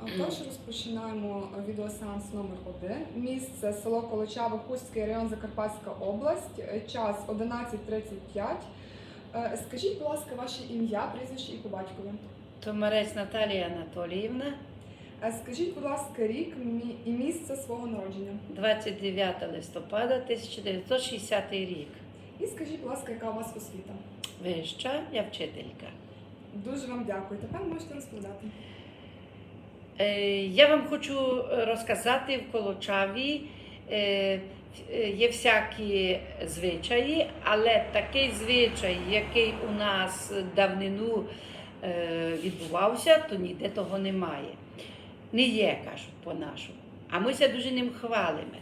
Тож розпочинаємо відеосеанс номер 1 Місце село Колочава, Хустський район Закарпатська область. Е, Час 11.35. Е, Скажіть, будь ласка, ваше ім'я, прізвище і по батькові. Томарець Наталія Анатоліївна, Е, Скажіть, будь ласка, рік і місце свого народження. 29 листопада 1960 рік. І скажіть, будь ласка, яка у вас освіта? Вища, я вчителька. Дуже вам дякую. Тепер можете розповідати. Е, Я вам хочу розказати в Колочаві. е, е, Є всякі звичаї, але такий звичай, який у нас давнину відбувався, то ніде того немає. Не є, кажуть по-нашому. А ми ся дуже ним хвалимо.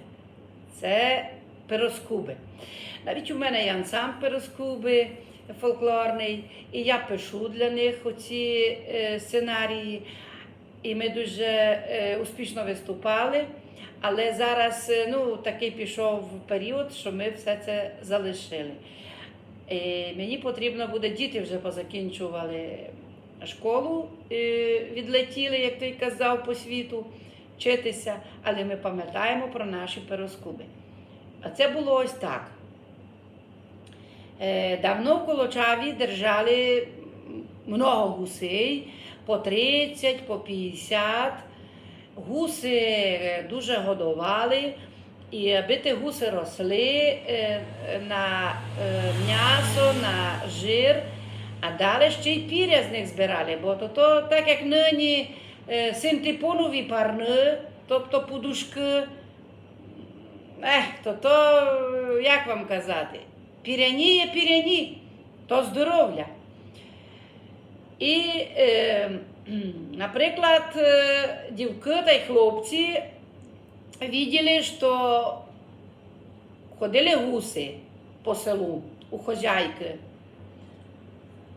Це пироскуби. Навіть у мене є ансамбль пироскуби фольклорний, і я пишу для них оці сценарії. І ми дуже е, успішно виступали. Але зараз е, ну, такий пішов період, що ми все це залишили. І мені потрібно буде, діти вже позакінчували школу, е, відлетіли, як той казав, по світу вчитися, але ми пам'ятаємо про наші перескуби. А це було ось так. Е, Давно в Колочаві держали много гусей, по 30, по 50. Гуси е, дуже годували, і аби ті гуси росли е, на е, м'ясо, на жир, а далі ще й піря з них збирали, бо то, то так як нині синтепонові парни, тобто подушки, ех, то, то як вам казати, піряні є піряні, то здоров'я. І, е, наприклад, е, дівки та й хлопці виділи, що ходили гуси по селу у хозяйки.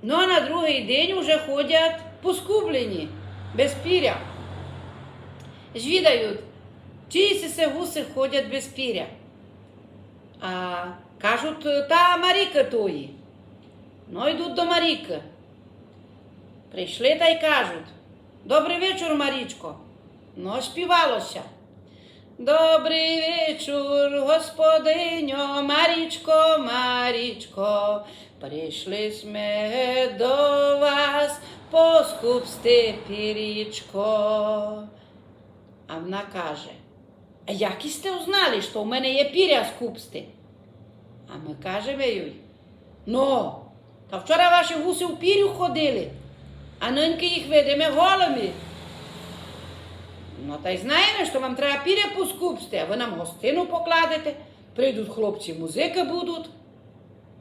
Ну а на другий день вже ходять поскублені, без піря. Жвідають, чиї це гуси ходять без піря. А кажуть, та Маріка тої. Ну, йдуть до Маріки. Прийшли та й кажуть: Добрий вечір, Марічко. Ну, співалося. Добрий вечір, господиньо, Марічко, Марічко. Прийшли ми до вас поскупсти пірічко. А вона каже: А як і сте узнали, що в мене є піря скупсти? А ми кажемо їй, ну, та вчора ваші гуси в пірю ходили, а ниньки їх видимо голими. Ну, та й знаємо, що вам треба піря поскупсти, а ви нам гостину покладете, прийдуть хлопці, музики будуть.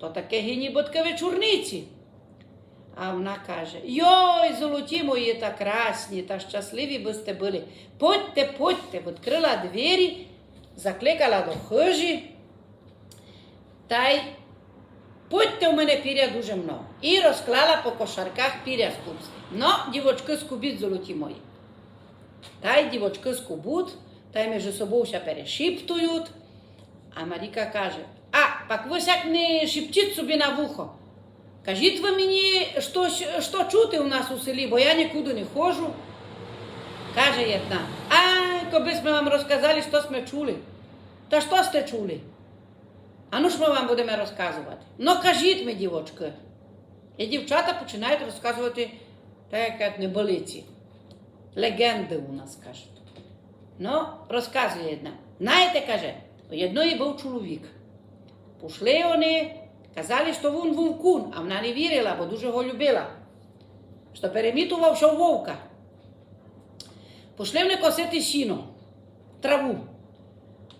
То таке гінібутки вечорниці. А вона каже: Йой, золоті мої та красні, та щасливі би сте були. Подьте, подьте, відкрила двері, закликала до хижі. Та й Подьте в мене піря дуже много. І розклала по кошарках піря скупське. Ну, дівочки скубіть золоті мої. Та й дівочки скубуть, та ще перешіптують. А Маріка каже: А, пак ви сяк не шіпчіть собі на вухо. Кажіть ви мені, що, що чути у нас у селі, бо я нікуди не ходжу. Каже jedna, а, коби ми вам розказали, що ми чули. Та що сте чули? А ну ж ми вам будемо розказувати. Ну кажіть ми, дівочки. І дівчата починають розказувати так, як неболиці. Легенди у нас кажуть. Ну, розказує одна. Знаєте, каже, у одної був чоловік. Пішли вони, казали, що він вовкун, а вона не вірила, бо дуже його любила. Що перемітував, що вовка. Пішли вони косити сіно, траву.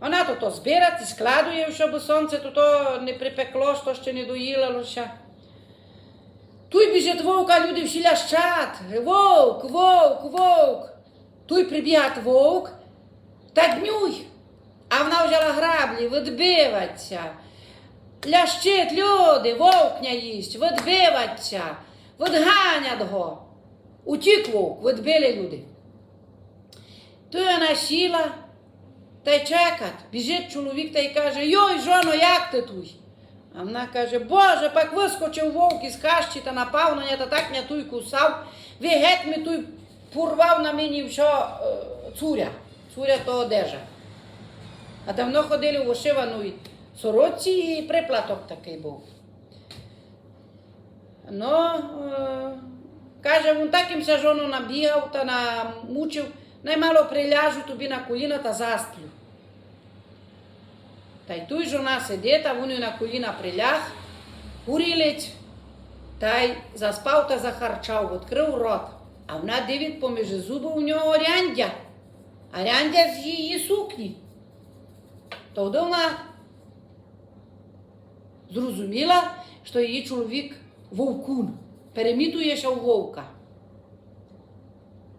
Вона то то збирати, складує, щоб сонце то не припекло, що ще не доїлалося. Туй біжить вовк, а люди всі лящать. Вовк, вовк, вовк. Туй прибігає вовк, та днюй. А вона взяла граблі, відбиваться. Лящить люди, вовк не їсть, відбиваться, відганять го. Утік вовк, відбили люди. То вона сіла та й чекать. Біжить чоловік та й каже, йой, жоно, як ти туй? А вона каже, Боже, пак вискочив вовк із хащі та напав на неї, та так мене туй кусав. Ви геть ми туй порвав на мені все цуря, цуря то одежа. А давно ходили в ошиваної сорочці і приплаток такий був. Ну, е, каже, він таким се жону набігав та намучив, наймало приляжу тобі на коліна та засплю. Та й той жона сидить, а він на коліна приляг, курілить, та й заспав та захарчав, відкрив рот. А вона дивить поміж зубів у нього ряндя, а ряндя з її сукні. Тоді вона зрозуміла, що її чоловік вовкун, перемітується у вовка.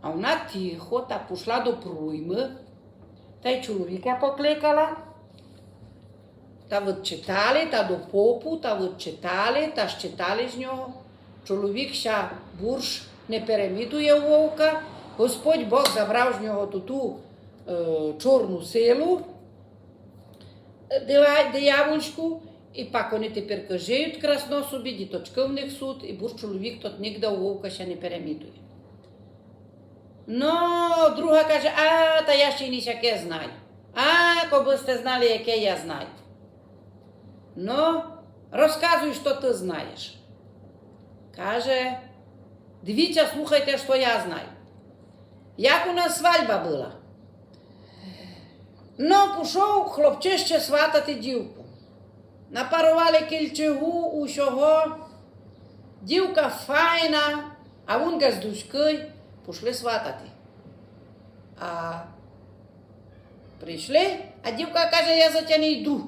А вона тихо та пішла до пройми, та й чоловіка покликала. Та відчитали, та до попу, та відчитали, та щитали з нього. Чоловік ся бурш не перемітує у вовка. Господь Бог забрав з нього ту, ту е, чорну силу, е, диявольську, і пак вони тепер живуть красно собі, діточки в них суд, і бурш чоловік тот нігде вовка ще не перемітує. Ну, друга каже, а, та я ще й ніяке знаю. А, коби сте знали, яке я знаю. Ну, розказуй, що ти знаєш. Каже, дивіться, слухайте, що я знаю. Як у нас свадьба була? Ну, пішов хлопчище сватати дівку. Напарували кільчегу усього. Дівка файна, а він газдуський, пішли сватати. А прийшли, а дівка каже, я за тебе не йду.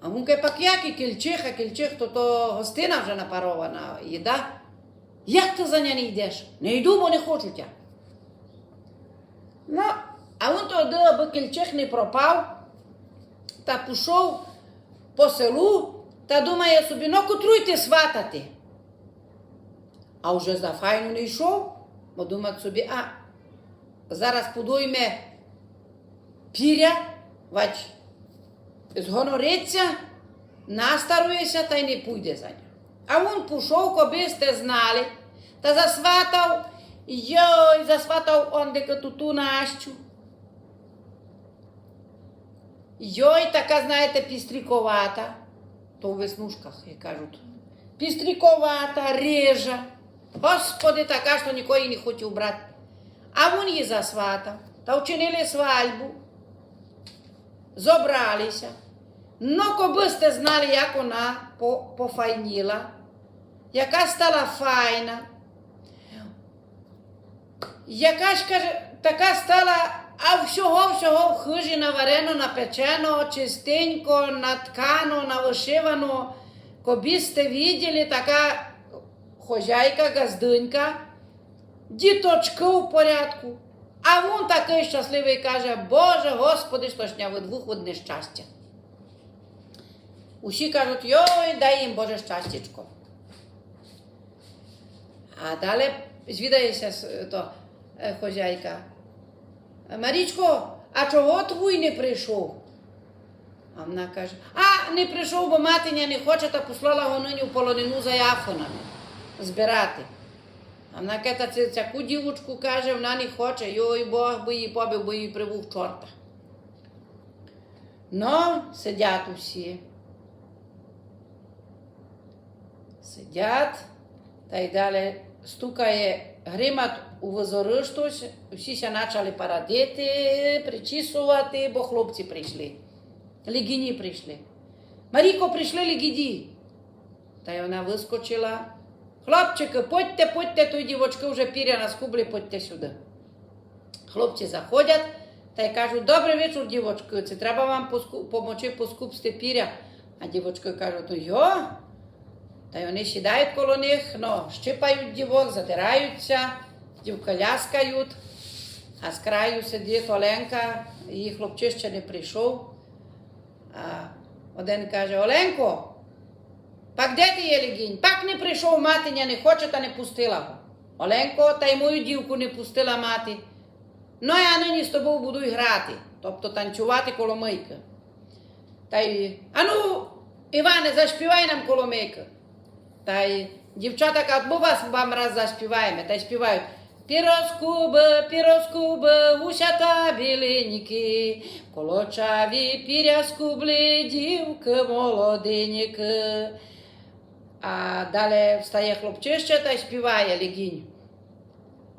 А каже, пак як і кільчих, а кільчих, то то гостина вже напарована їда. Як ти за нею не йдеш? Не йду, бо не хочу тя. Ну, а він тоді, аби кільчих не пропав, та пішов по селу та думає собі, ну котруйте сватати. А вже за файну не йшов, бо думає собі, а зараз подуйме піря, вач згонориться, настарується та й не пуйде за нього. А він пішов, коби сте знали, та засватав, йой, засватав он дека туту нащу. Йой, така, знаєте, пістріковата, то у веснушках, як кажуть. Пістріковата, режа. Господи, така, що нікого її не хотів брати. А він її засватав, та вчинили свадьбу зобралися. Ну, коби сте знали, як вона по- пофайніла, яка стала файна, яка ж каже, така стала, а всього-всього хижі наварено, напечено, чистенько, наткано, навишивано. Коби сте виділи, така хозяйка, газдинька, діточки в порядку. А він такий щасливий каже, Боже Господи, що ж не двох одне щастя. Усі кажуть, йой, дай їм Боже щастячко. А далі звідається то е, хозяйка. Марічко, а чого твій не прийшов? А вона каже, а не прийшов, бо матиня не хоче та послала гониню в полонину за яфонами збирати. А вона каже, цяку дівочку каже, вона не хоче, йой Бог би її побив, бо її привув чорта. Ну, сидять усі. Сидять, та й далі стукає гримат у визориштусь, всі ся почали парадити, причісувати, бо хлопці прийшли. Лігіні прийшли. Маріко, прийшли лігіді. Та й вона вискочила. Хлопчики, подьте, подьте, той дівочки вже піря на скублі, подьте сюди. Хлопці заходять та й кажуть, добрий вечір, дівочки, це треба вам помочи поскупсти піря. А дівочки кажуть, ну йо, Та й вони сідають коло них, ну, щипають дівок, задираються, дівка ляскають, а з краю сидить Оленка, її хлопчик ще не прийшов. А один каже: Оленко, пак де ти є легінь? Пак не прийшов матиня, не хоче та не пустила. го». Оленко, та й мою дівку не пустила мати. Ну, я нині з тобою буду грати, тобто танцювати коло мийки. Та й, ану, Іване, заспівай нам коло мийки. Та й дівчата кажуть, бо вас вам раз заспіваємо, та й співають. Піроскуби, піроскуби, гусята біленькі, колочаві піряскублі, дівки молоденькі. А далі встає хлопчище та й співає легінь.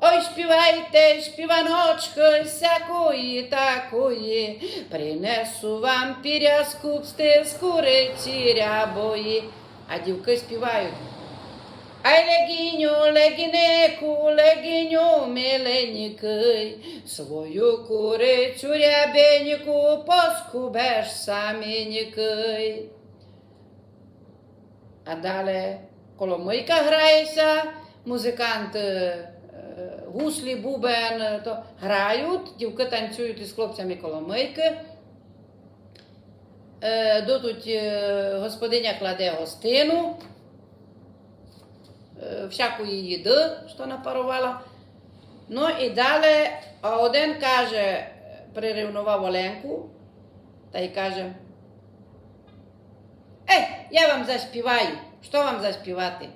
Ой, співайте, співаночки, всякої такої, принесу вам пірязку з куриці рябої. А дівки співають. Ай, легіню, легінеку, легіню, миленький, свою курицю рябеньку поскубеш саменький. А далі коломийка грається, музикант е, гуслі, бубен, то грають, дівки танцюють із хлопцями коломийки. Тут е, господиня кладе гостину, всякої їди, що напарувала. Ну і далі один каже, прирівнував Оленку, та й каже, я вам заспіваю. Що вам заспівати?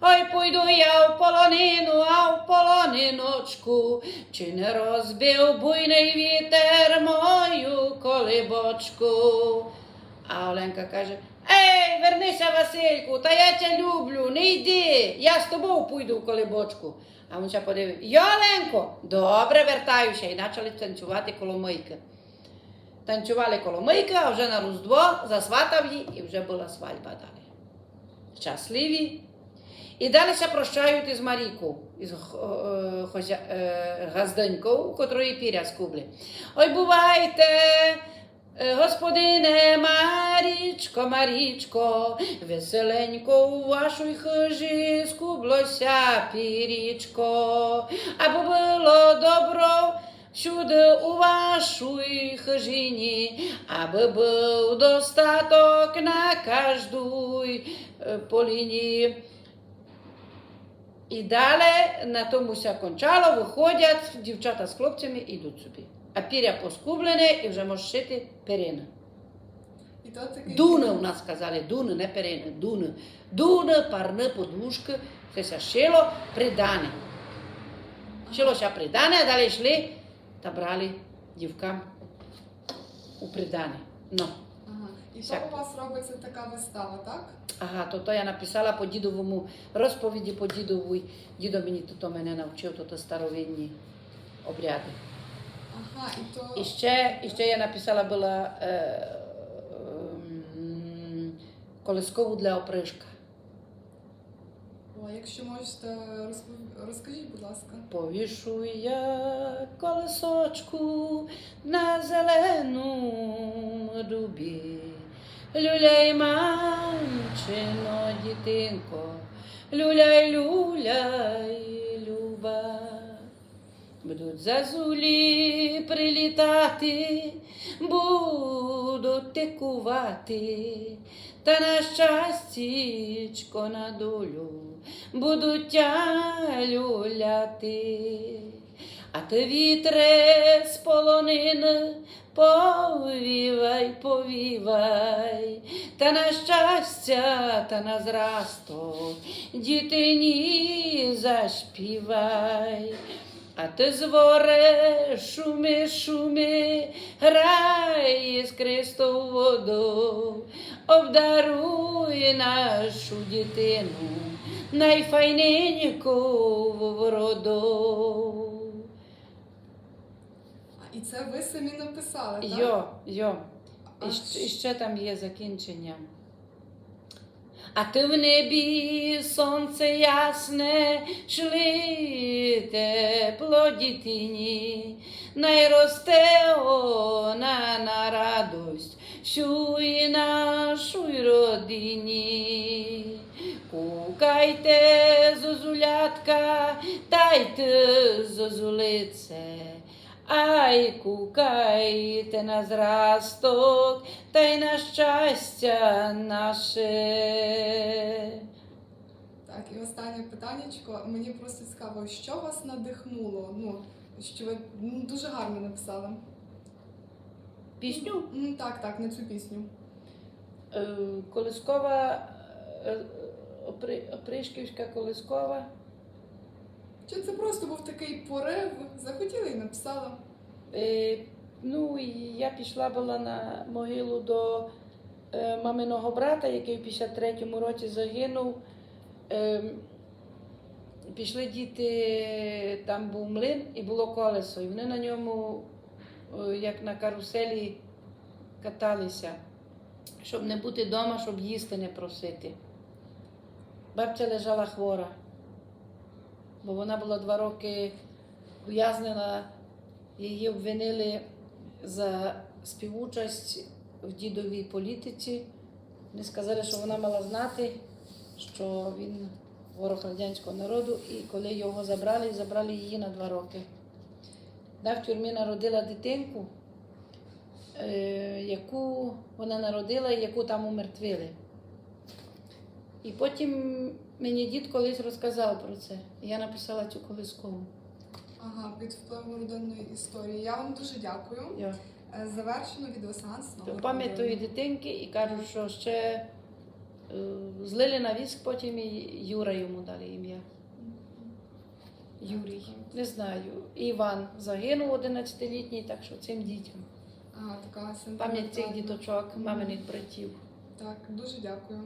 Ой, пойду я в полонину, а в полониночку, чи не розбив буйний вітер мою колибочку. А Оленка каже: Ей, вернися, Васильку, та я тебе люблю, не йди, я з тобою пойду в колибочку. А він ще подивив, я, Оленко, добре вертаюся, і почали танцювати коло мийки. Танцювали коло мийки, а вже на Різдво засватав її і вже була свадьба далі. Щасливі. І далі ще прощають із Маріку, із е, хозя, е, газденькою, у котрої піря скублі. Ой, бувайте, е, господине Марічко, Марічко, веселенько у вашій хижі скублося пірічко, аби було добро всюди у вашій хижині, аби був достаток на кожній е, поліні. І далі на тому ся кончало, виходять дівчата з хлопцями і йдуть собі. А піря поскублене і вже може шити перина. Дуни у нас казали, дуни, не перини, дуни. Дуни, парни, подушки, все ся шило, придане. Шилося придане, а далі йшли та брали дівкам у придане. Ну. Ага. І то у вас робиться така вистава, так? Ага, то, то я написала по дідовому розповіді по дідовій. Дідо мені то, то мене навчив, то, то старовинні обряди. Ага, і то І ще, і ще я написала була е, ем, колискову для опришка. Якщо можете розкажіть, будь ласка. Повішу я колесочку на зеленому дубі. Люляй, манчино, дітинко, люляй, люляй, люба. Будуть зазулі прилітати, будуть тикувати, та на щастячко на долю будуть тя люляти. А ти вітре з полонини повівай, повівай, та на щастя, та на зрасток дітині заспівай. А ти зворе, шуми, шуми, грай з Христов воду, обдаруй нашу дитину, найфайненьку вроду. А, І це ви самі написали, так? Йо, йо. А І, ще- і ще там є закінчення. А ти в небі сонце ясне, шли тепло дітині, найросте вона на радость і нашій родині. Кукайте, зозулятка, тайте зозулице. Ай, кукайте на зрасток, та й на щастя наше. Так, і останнє питаннячко. Мені просто цікаво, що вас надихнуло? Ну, що ви ну, дуже гарно написали. Пісню М, Так, так, на цю пісню. е, Колискова, е, Опри- Опришківська Колискова. Чи це просто був такий порив? Захотіли і написали? Е, ну, я пішла була на могилу до е, маминого брата, який в 53-му році загинув. Е, пішли діти, там був млин і було колесо. І вони на ньому, е, як на каруселі, каталися, щоб не бути вдома, щоб їсти не просити. Бабця лежала хвора, бо вона була два роки ув'язнена Її обвинили за співучасть в дідовій політиці. Вони сказали, що вона мала знати, що він ворог радянського народу, і коли його забрали, забрали її на два роки. Вона в тюрмі народила дитинку, е, яку вона народила і яку там умертвили. І потім мені дід колись розказав про це. Я написала цю колискову. Ага, під впливом родинної історії. Я вам дуже дякую. Я. Е, Завершено відеосеанс. тої дитинки і кажуть, що ще е, злили на віск, потім і Юра йому дали ім'я. Юрій. Не знаю. Іван загинув 11-літній, так що цим дітям. Ага, така Пам'ять цих діточок, маминих братів. Так, дуже дякую.